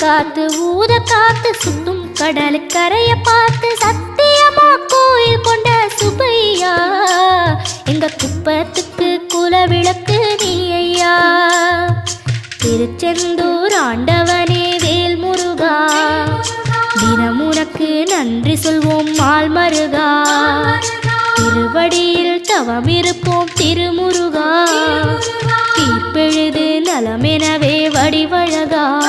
காத்து ஊத காத்து சுத்தும் கடலுக்கரைய பார்த்து சத்தியமா கோயில் கொண்ட சுபையா எங்க குப்பத்துக்கு குலவிளக்கு நீ ஐயா? திருச்செந்தூர் ஆண்டவனே வேல் முருகா. தினம் உனக்கு நன்றி சொல்வோம் மால் மருகா. திருவடியில் தவம் இருப்போம் திருமுருகா. தீர்ப்பெழுது நலமெனவே வடிவழகா.